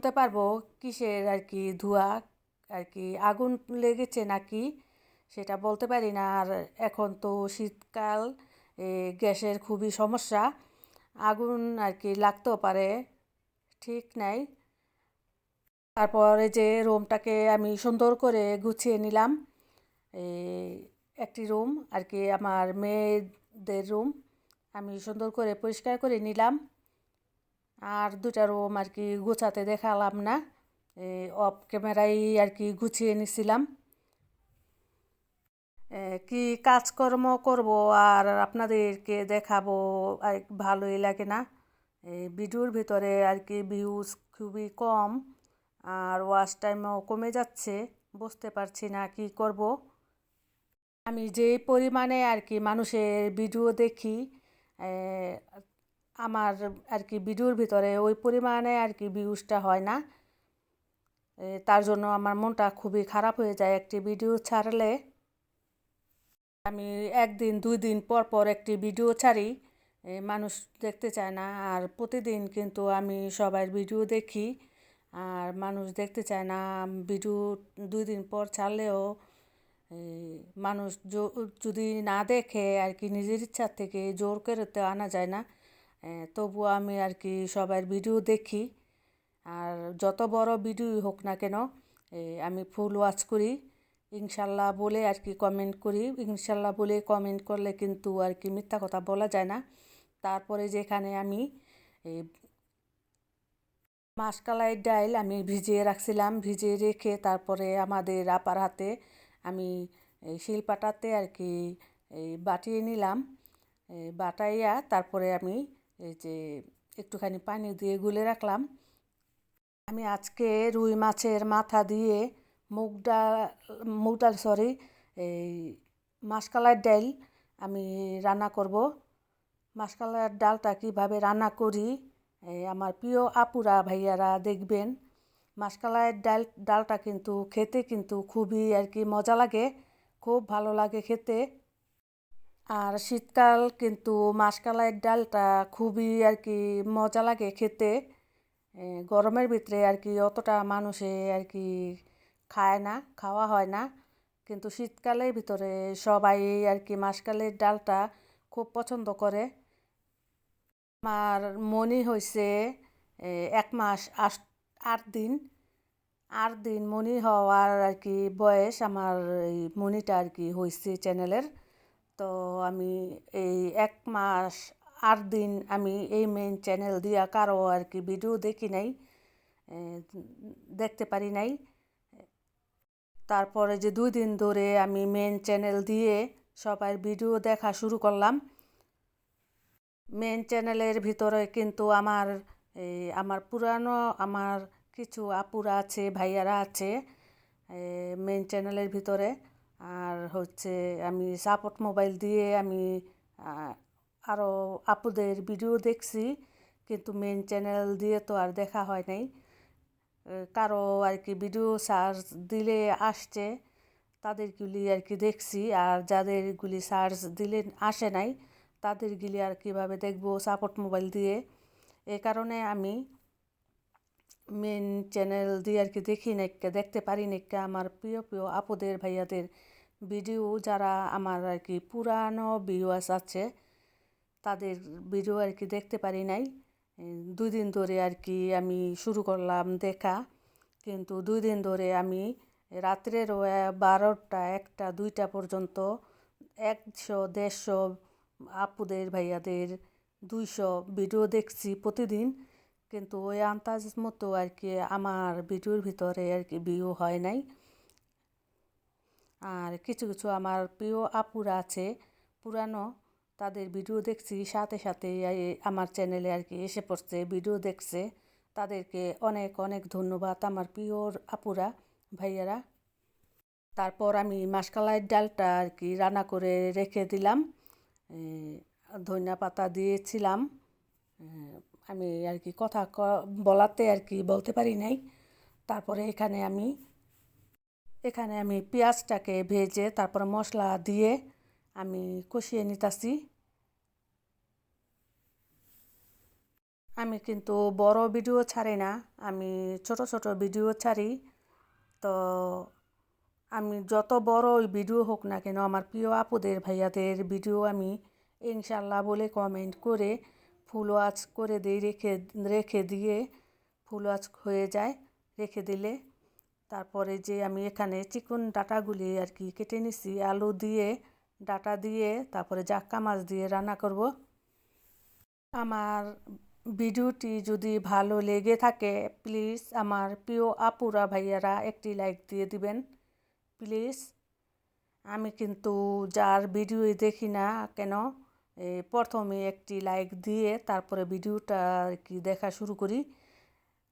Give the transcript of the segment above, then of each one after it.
বলতে পারব? কিসের আর কি ধোঁয়া আর কি আগুন লেগেছে নাকি? সেটা বলতে পারি না। আর এখন তো শীতকাল গ্যাসের খুবই সমস্যা। আগুন আর কি লাগতেও পারে। ঠিক নাই। তারপরে যে রুমটাকে আমি সুন্দর করে গুছিয়ে নিলাম একটি রুম আর কি আমার মেয়েদের রুম, আমি সুন্দর করে পরিষ্কার করে নিলাম। আর দুটা রুম আর কি গুছাতে দেখালাম না। অফ ক্যামেরায় আর কি গুছিয়ে নিছিলাম। কি কাজকর্ম করব আর আপনাদেরকে দেখাবো আর ভালোই লাগে না। ভিডিওর ভিতরে আর কি ভিউজ খুবই কম আর ওয়াশ টাইমও কমে যাচ্ছে, বুঝতে পারছি না কি করব। আমি যে পরিমাণে আর কি মানুষের ভিডিও দেখি আমার আর কি ভিডিওর ভিতরে ওই পরিমাণে আর কি ভিউজটা হয় না। তার জন্য আমার মনটা খুবই খারাপ হয়ে যায় একটি ভিডিও ছাড়লে। আমি একদিন, দুই দিন পর পর একটি ভিডিও ছাড়ি মানুষ দেখতে চায় না। আর প্রতিদিন কিন্তু আমি সবার ভিডিও দেখি, আর মানুষ দেখতে চায় না। ভিডিও দুই দিন পর ছাড়লেও মানুষ যদি না দেখে আর কি নিজের ইচ্ছা থেকে জোর করে তো আনা যায় না। তবুও আমি আর কি সবার ভিডিও দেখি। আর যত বড় ভিডিও হোক না কেন আমি ফুল ওয়াচ করি। ইনশাল্লাহ বলে আর কি কমেন্ট করি। ইনশাল্লাহ বলে কমেন্ট করলে কিন্তু আর কি মিথ্যা কথা বলা যায় না। তারপরে যেখানে আমি মাসকালাই ডাইল আমি ভিজিয়ে রাখছিলাম। ভিজিয়ে রেখে তারপরে আমাদের আপার হাতে আমি এই শিলপাটাতে আর কি বাটিয়ে নিলাম। বাটাইয়া তারপরে আমি এই যে একটুখানি পানি দিয়ে গুলে রাখলাম। আমি আজকে রুই মাছের মাথা দিয়ে মুগ ডাল মুগ ডাল সরি এই মাসকালার ডাল আমি রান্না করব। মাসকালার ডালটা কীভাবে রান্না করি আমার প্রিয় আপুরা, ভাইয়ারা দেখবেন। মাসকালাইয়ের ডাল, ডালটা কিন্তু খেতে কিন্তু খুবই আর কি মজা লাগে, খুব ভালো লাগে খেতে। আর শীতকাল কিন্তু মাসকালাইয়ের ডালটা খুবই আর কি মজা লাগে খেতে। গরমের ভিতরে আর কি অতটা মানুষে আর কি খায় না, খাওয়া হয় না। কিন্তু শীতকালের ভিতরে সবাই আর কি মাসকালের ডালটা খুব পছন্দ করে। আমার মনি হয়েছে এক মাস আট দিন আট দিন মনি হওয়ার আর কি বয়স আমার এই মনিটা আর কি হয়েছে চ্যানেলের। তো আমি এই এক মাস আট দিন আমি এই মেন চ্যানেল দিয়া কারও আর কি ভিডিও দেখি নাই দেখতে পারি নাই। তারপরে যে দুই দিন ধরে আমি মেন চ্যানেল দিয়ে সবার ভিডিও দেখা শুরু করলাম। মেন চ্যানেলের ভিতরে কিন্তু আমার এই আমার পুরানো, আমার কিছু আপুরা আছে, ভাইয়ারা আছে মেন চ্যানেলের ভিতরে। আর হচ্ছে আমি সাপোর্ট মোবাইল দিয়ে আমি আরও আপুদের ভিডিও দেখছি, কিন্তু মেন চ্যানেল দিয়ে তো আর দেখা হয় নাই। কারও আর কি ভিডিও সার্চ দিলে আসছে, তাদেরগুলি আর কি দেখছি, আর যাদেরগুলি সার্চ দিলে আসে নাই, তাদেরগুলি আর কীভাবে দেখব সাপোর্ট মোবাইল দিয়ে। এ কারণে আমি মেন চ্যানেল দিয়ে আর কি দেখি নাকি দেখতে পারি নাকি আমার প্রিয় প্রিয় আপুদের, ভাইয়াদের ভিডিও যারা আমার আর কি পুরানো ভিউয়ার্স আছে, তাদের ভিডিও আর কি দেখতে পারি নাই। দুই দিন ধরে আর কি আমি শুরু করলাম দেখা, কিন্তু দুই দিন ধরে আমি রাত্রের বারোটা, একটা, দুইটা পর্যন্ত একশো, দেড়শো আপুদের, ভাইয়াদের, দুইশো ভিডিও দেখছি প্রতিদিন। কিন্তু ওই আন্তাজ মতো আর কি আমার ভিডিওর ভিতরে আর কি ভিউ হয় নাই। আর কিছু কিছু আমার প্রিয় আপুরা আছে, পুরানো, তাদের ভিডিও দেখছি, সাথে সাথে আমার চ্যানেলে আর কি এসে পড়ছে, ভিডিও দেখছে। তাদেরকে অনেক অনেক ধন্যবাদ আমার প্রিয় আপুরা, ভাইয়ারা। তারপর আমি মাসকালাইয়ের ডালটা আর কি রান্না করে রেখে দিলাম ধনিয়া পাতা দিয়েছিলাম আমি আর কি কথা বলাতে আর কি বলতে পারি নাই। তারপরে এখানে আমি এখানে আমি পেঁয়াজটাকে ভেজে তারপরে মশলা দিয়ে আমি কষিয়ে নিতেছি। আমি কিন্তু বড় ভিডিও ছাড়ি না, আমি ছোট ছোট ভিডিও ছাড়ি। তো আমি যত বড় ভিডিও হোক না কেন, আমার প্রিয় আপুদের, ভাইয়াদের ভিডিও আমি ইনশাল্লাহ বলে কমেন্ট করে ফুল ওয়াচ করে দিই, রেখে রেখে দিয়ে ফুল ওয়াচ হয়ে যায়, রেখে দিলে। তারপরে যে আমি এখানে চিকন ডাটাগুলি আর কি কেটে নিছি, আলু দিয়ে, ডাটা দিয়ে, তারপরে জাক্কা মাছ দিয়ে রান্না করব। আমার ভিডিওটি যদি ভালো লেগে থাকে, প্লিজ আমার প্রিয় আপুরা ভাইয়ারা একটি লাইক দিয়ে দিবেন। প্লিজ, আমি কিন্তু যার ভিডিওই দেখি না কেন প্রথমে একটি লাইক দিয়ে তারপরে ভিডিওটা আর কি দেখা শুরু করি।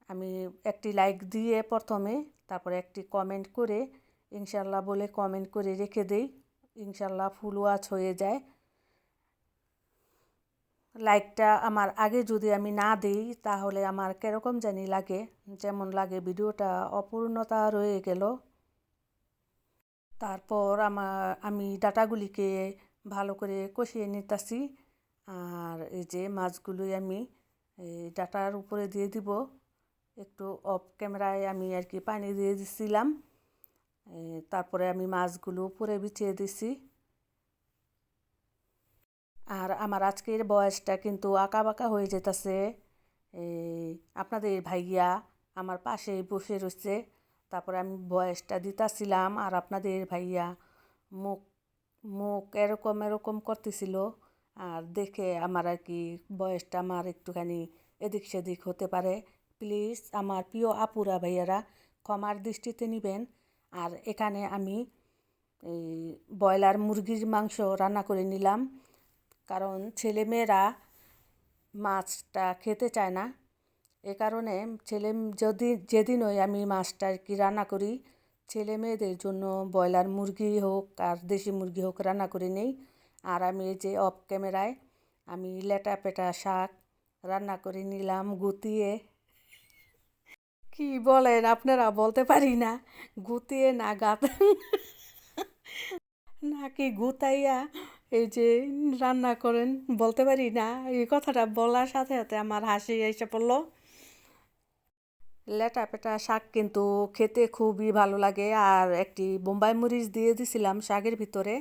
আমি একটি লাইক দিয়ে প্রথমে, তারপরে একটি কমেন্ট করে ইনশাল্লাহ বলে কমেন্ট করে রেখে দেই। ইনশাল্লাহ ফুল ওয়াচ হয়ে যায়। লাইকটা আমার আগে যদি আমি না দিই, তাহলে আমার কীরকম জানি লাগে? যেমন লাগে ভিডিওটা অপূর্ণতা রয়ে গেল। তারপর আমার আমি ডাটাগুলিকে ভালো করে কষিয়ে নিতেছি। আর এই যে মাছগুলোই আমি এই ডাটার উপরে দিয়ে দিব। একটু অফ ক্যামেরায় আমি আর কি পানি দিয়ে দিছিলাম। তারপরে আমি মাছগুলো উপরে বিছিয়ে দিছি। আর আমার আজকের বয়সটা কিন্তু আঁকা বাঁকা হয়ে যেতেছে। আপনাদের ভাইয়া আমার পাশে বসে রয়েছে। তারপরে আমি বয়সটা দিতাছিলাম আর আপনাদের ভাইয়া মুখ মুখ এরকম এরকম করতেছিল। আর দেখে আমার আর কি বয়সটা আমার একটুখানি এদিক সেদিক হতে পারে। প্লিজ আমার প্রিয় আপুরা, ভাইয়ারা, ক্ষমার দৃষ্টিতে নেবেন। আর এখানে আমি এই ব্রয়লার মুরগির মাংস রান্না করে নিলাম। কারণ ছেলেমেয়েরা মাছটা খেতে চায় না। এ কারণে ছেলে, যদি যেদিনই আমি মাছটা আর কি রান্না করি ছেলে মেয়েদের জন্য ব্রয়লার মুরগি হোক, আর দেশি মুরগি হোক রান্না করে নেই। আর আমি এই যে অফ ক্যামেরায় আমি লেটা পেটা শাক রান্না করে নিলাম গুতিয়ে। কি বলেন? আপনারা বলতে পারি না। গুতিয়ে না গাত নাকি গুতাইয়া এই যে রান্না করেন? বলতে পারি না। এই কথাটা বলার সাথে সাথে আমার হাসি এসে পড়ল। লেটা পেটা শাক কিন্তু খেতে খুবই ভালো লাগে। আর একটি বোম্বাই মরিচ দিয়ে দিছিলাম শাকের ভিতরে।